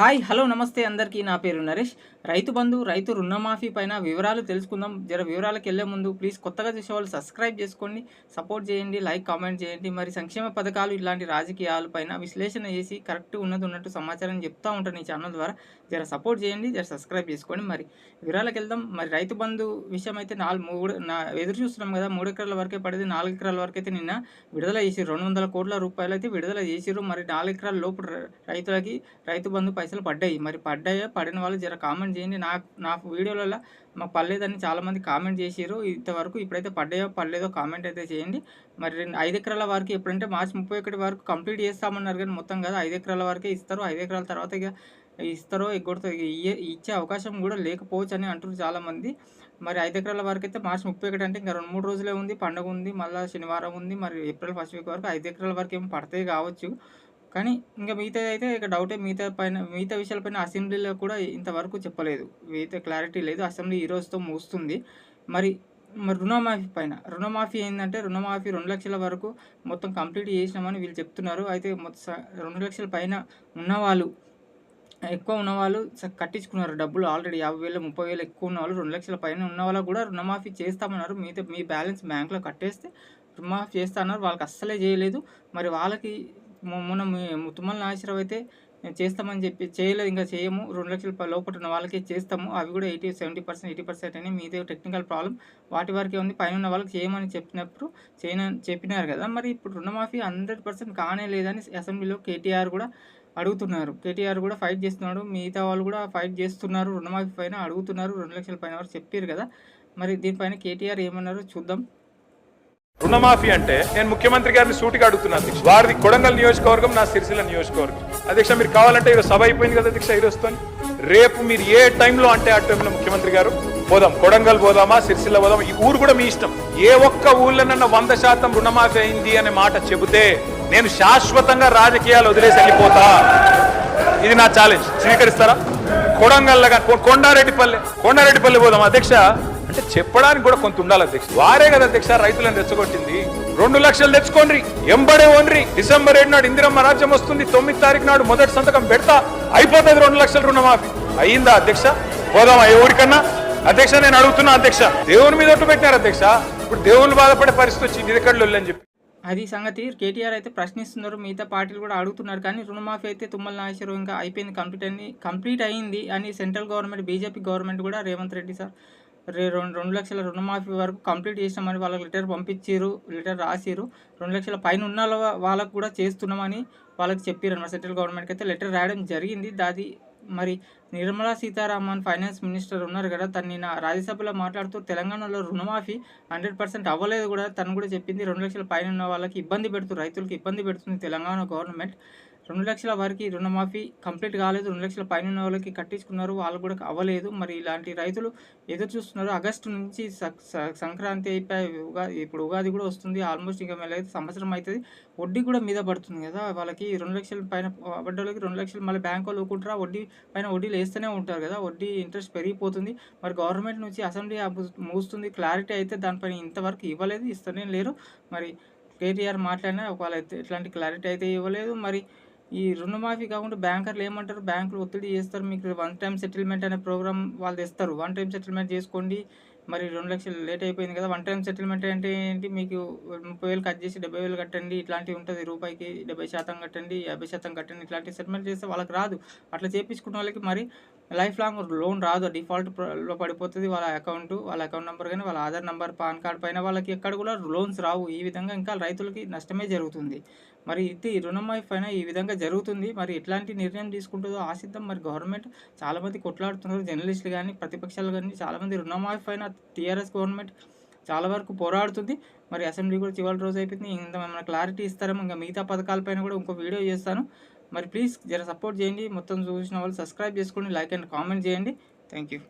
Hi hello నమస్తే అందరికీ. నా పేరు నరేష్. రైతు బంధు రైతు రుణమాఫీ పైన వివరాలు తెలుసుకుందాం. జర వివరాలకు వెళ్ళే ముందు ప్లీజ్ కొత్తగా చూసే వాళ్ళు సబ్స్క్రైబ్ చేసుకోండి సపోర్ట్ చేయండి లైక్ కామెంట్ చేయండి. మరి సంక్షేమ పథకాలు ఇలాంటి రాజకీయాల పైన విశ్లేషణ చేసి కరెక్ట్ ఉన్నది ఉన్నట్టు సమాచారం చెప్తా ఉంటాను ఈ ఛానల్ ద్వారా. జర సపోర్ట్ చేయండి జర సబ్స్క్రైబ్ చేసుకోండి. మరి వివరాలకు వెళ్దాం. మరి రైతు బంధు విషయం అయితే నాలుగు మూడు నా ఎదురు చూస్తున్నాం కదా మూడు ఎకరాల వరకే పడేది. నాలుగు ఎకరాల వరకు అయితే నిన్న విడుదల చేసి రెండు వందల కోట్ల రూపాయలు అయితే విడుదల చేసిరు మరి నాలుగు ఎకరాల లోపు రైతులకి రైతు బంధు పైసలు పడ్డాయి. మరి పడ్డాయో పడిన వాళ్ళు జర కామెంట్ చేయండి. నాకు నా వీడియోలలో మాకు పర్లేదని చాలామంది కామెంట్ చేసారు ఇంతవరకు ఇప్పుడైతే పడ్డాయో పర్లేదో కామెంట్ అయితే చేయండి. మరి రెండు ఐదు ఎకరాల వరకు ఎప్పుడంటే మార్చి ముప్పై ఒకటి వరకు కంప్లీట్ చేస్తామన్నారు కానీ మొత్తం కదా. ఐదు ఎకరాల వరకే ఇస్తారు. ఐదు ఎకరాల తర్వాత ఇక ఇస్తారో ఎగ్గొడతారో ఇచ్చే అవకాశం కూడా లేకపోవచ్చు అని అంటారు చాలామంది మరి ఐదు ఎకరాల వరకు అయితే మార్చి ముప్పై ఒకటి అంటే ఇంకా రెండు మూడు రోజులే ఉంది. పండుగ ఉంది. మళ్ళీ శనివారం ఉంది. మరి ఏప్రిల్ ఫస్ట్ వీక్ వరకు ఐదు ఎకరాల వరకు ఏమి పడతాయి కావచ్చు. కానీ ఇంకా మిగతాది అయితే ఇక డౌటే మిగతా పైన మిగతా విషయాలపైన అసెంబ్లీలో కూడా ఇంతవరకు చెప్పలేదు. మిగతా క్లారిటీ లేదు. అసెంబ్లీ ఈ రోజుతో ముగుస్తుంది. మరి మరి రుణమాఫీ పైన రుణమాఫీ ఏంటంటే రుణమాఫీ రెండు లక్షల వరకు మొత్తం కంప్లీట్ చేసినామని వీళ్ళు చెప్తున్నారు. అయితే మొత్తం రెండు లక్షల పైన ఉన్నవాళ్ళు ఎక్కువ ఉన్నవాళ్ళు కట్టించుకున్నారు డబ్బులు ఆల్రెడీ యాభై వేలు ముప్పై వేలు ఎక్కువ ఉన్నవాళ్ళు రెండు లక్షల పైన ఉన్న వాళ్ళకు కూడా రుణమాఫీ చేస్తామన్నారు. మీతో మీ బ్యాలెన్స్ బ్యాంక్లో కట్టేస్తే రుణమాఫీ చేస్తా అన్నారు. వాళ్ళకి అస్సలే చేయలేదు. మరి వాళ్ళకి మొన్న తుమ్మల్ని తుమ్మల అయితే చేస్తామని చెప్పి చేయలేదు ఇంకా చేయము. రెండు లక్షల లోపల ఉన్న వాళ్ళకి చేస్తాము. అవి కూడా eighty seventy percent eighty percent అని మీదే టెక్నికల్ ప్రాబ్లం వాటి వారికే ఉంది. పైన ఉన్న వాళ్ళకి చేయమని చెప్పినప్పుడు చేయన చెప్పినారు కదా. మరి ఇప్పుడు రుణమాఫీ హండ్రెడ్ పర్సెంట్ కానే లేదని అసెంబ్లీలో కేటీఆర్ కూడా అడుగుతున్నారు. కేటీఆర్ కూడా ఫైట్ చేస్తున్నాడు. మిగతా వాళ్ళు కూడా ఫైట్ చేస్తున్నారు. రుణమాఫీ పైన అడుగుతున్నారు. రెండు లక్షల పైన వారు చెప్పారు కదా. మరి దీనిపైన కేటీఆర్ ఏమన్నారో చూద్దాం. రుణమాఫీ అంటే నేను ముఖ్యమంత్రి గారిని సూటిగా అడుగుతున్నాను అధ్యక్ష వారిది కొడంగల్ నియోజకవర్గం నా సిరిసిల్ల నియోజకవర్గం. అధ్యక్ష మీరు కావాలంటే ఈరోజు సభ అయిపోయింది కదా అధ్యక్ష ఈరోజుతో రేపు మీరు ఏ టైంలో అంటే ఆ టైంలో ముఖ్యమంత్రి గారు? పోదాం కొడంగల్ పోదామా సిరిసిల్ల పోదామా? ఈ ఊరు కూడా మీ ఇష్టం. ఏ ఒక్క ఊళ్ళోనన్నా వంద శాతం రుణమాఫీ అయింది అనే మాట చెబితే నేను శాశ్వతంగా రాజకీయాలు వదిలేసి వెళ్ళిపోతా. ఇది నా ఛాలెంజ్ స్వీకరిస్తారా? కొడంగల్ కొండారెడ్డిపల్లె కొండారెడ్డిపల్లె పోదాం అధ్యక్ష అంటే చెప్పడానికి కూడా కొంత ఉండాలి అధ్యక్ష. వారే కదా అధ్యక్ష రైతులను రెచ్చగొట్టింది. రెండు లక్షలు తెచ్చుకోండి ఎంబడే ఓన్రి. డిసెంబర్ ఏడు నాడు ఇందిరమ్మ రాజ్యం వస్తుంది తొమ్మిది తారీఖు నాడు మొదటి సంతకం పెడతా అయిపోతుంది రెండు లక్షల రుణమాఫీ. అయ్యిందా అధ్యక్ష? పోదామా ఏ ఊరికన్నా? అధ్యక్ష నేను అడుగుతున్నా అధ్యక్ష. దేవుని మీద ఒట్టు పెట్టినారు అధ్యక్ష. ఇప్పుడు దేవుని బాధపడే పరిస్థితి వచ్చింది ఇదికడ్లు అని చెప్పి. అది సంగతి. కేటీఆర్ అయితే ప్రశ్నిస్తున్నారు మిగతా పార్టీలు కూడా అడుగుతున్నారు కానీ రుణమాఫీ అయితే తుమ్మల నాగేశ్వరరావు ఇంకా అయిపోయింది కంప్లీట్ అని కంప్లీట్ అయింది అని సెంట్రల్ గవర్నమెంట్ బీజేపీ గవర్నమెంట్ కూడా రేవంత్ రెడ్డి సార్ రెండు రెండు లక్షల రుణమాఫీ వరకు కంప్లీట్ చేసినామని వాళ్ళకి లెటర్ పంపించారు లెటర్ రాసిరు రెండు లక్షల పైన ఉన్న వాళ్ళ- వాళ్ళకు కూడా చేస్తున్నామని వాళ్ళకి చెప్పారు అనమాట. సెంట్రల్ గవర్నమెంట్కి అయితే లెటర్ రాయడం జరిగింది. దాది మరి నిర్మలా సీతారామన్ ఫైనాన్స్ మినిస్టర్ ఉన్నారు కదా తను నిన్న రాజ్యసభలో మాట్లాడుతూ తెలంగాణలో రుణమాఫీ హండ్రెడ్ పర్సెంట్ అవ్వలేదు కూడా తను కూడా చెప్పింది. రెండు లక్షల పైన ఉన్న వాళ్ళకి ఇబ్బంది పెడుతూ రైతులకు ఇబ్బంది పెడుతుంది తెలంగాణ గవర్నమెంట్. రెండు లక్షల వరకు రుణమాఫీ కంప్లీట్ కాలేదు. రెండు లక్షల పైన వాళ్ళకి కట్టించుకున్నారు. వాళ్ళు కూడా అవ్వలేదు. మరి ఇలాంటి రైతులు ఎదురు చూస్తున్నారు. ఆగస్టు నుంచి సంక్రాంతి అయిపోయి ఉగాది ఇప్పుడు ఉగాది కూడా వస్తుంది. ఆల్మోస్ట్ ఇంకా మళ్ళీ అయితే సంవత్సరం అవుతుంది. వడ్డీ కూడా మీద పడుతుంది కదా. వాళ్ళకి రెండు లక్షల పైన పడ్డోళ్ళకి రెండు లక్షలు మళ్ళీ బ్యాంక్ వాళ్ళు ఊకుంటారా? వడ్డీ పైన వడ్డీలు వేస్తూనే ఉంటారు కదా. వడ్డీ ఇంట్రెస్ట్ పెరిగిపోతుంది. మరి గవర్నమెంట్ నుంచి అసెంబ్లీ మూస్తుంది. ముగుస్తుంది క్లారిటీ అయితే దానిపైన ఇంతవరకు ఇవ్వలేదు. ఇస్తూనే లేరు. మరి కేటీఆర్ మాట్లాడినా ఒకవేళ అయితే ఎట్లాంటి క్లారిటీ అయితే ఇవ్వలేదు. మరి ఈ రుణమాఫీ కాకుండా బ్యాంకర్లు ఏమంటారు? బ్యాంకులు ఒత్తిడి చేస్తారు. మీకు వన్ టైం సెటిల్మెంట్ అనే ప్రోగ్రామ్ వాళ్ళు ఇస్తారు వన్ టైం సెటిల్మెంట్ చేసుకోండి. మరి రెండు లక్షలు లేట్ అయిపోయింది కదా. వన్ టైం సెటిల్మెంట్ అంటే ఏంటి? మీకు ముప్పై వేలు కట్ చేసి డెబ్బై వేలు కట్టండి. ఇట్లాంటివి ఉంటుంది. రూపాయికి డెబ్బై శాతం కట్టండి యాభై శాతం కట్టండి. ఇట్లాంటి సెటిల్మెంట్ చేస్తే వాళ్ళకి రాదు. అట్లా చేపించుకున్న వాళ్ళకి మరి లైఫ్ లాంగ్ లోన్ రాదు. డిఫాల్ట్లో పడిపోతుంది వాళ్ళ అకౌంట్ వాళ్ళ అకౌంట్ నెంబర్ కానీ వాళ్ళ ఆధార్ నెంబర్ పాన్ కార్డ్ పైన వాళ్ళకి ఎక్కడ కూడా లోన్స్ రావు. ఈ విధంగా ఇంకా రైతులకి నష్టమే జరుగుతుంది. మరి ఇది రుణమాఫీ పైన ఈ విధంగా జరుగుతుంది. మరి ఎట్లాంటి నిర్ణయం తీసుకుంటుందో ఆశిద్దాం మరి గవర్నమెంట్ చాలామంది కొట్లాడుతున్నారు. జర్నలిస్టులు కానీ ప్రతిపక్షాలు కానీ చాలామంది రుణమాఫీ పైన టీఆర్ఎస్ గవర్నమెంట్ చాలా వరకు పోరాడుతుంది. మరి అసెంబ్లీ కూడా చివరి రోజు అయిపోయింది. ఇంత ఏమైనా క్లారిటీ ఇస్తారేమో ఇంకా మిగతా పథకాలపైన కూడా ఇంకో వీడియో చేస్తాను. మరి ప్లీజ్ జర సపోర్ట్ చేయండి. మొత్తం చూసిన వాళ్ళు సబ్స్క్రైబ్ చేసుకోండి లైక్ అండ్ కామెంట్ చేయండి. Thank you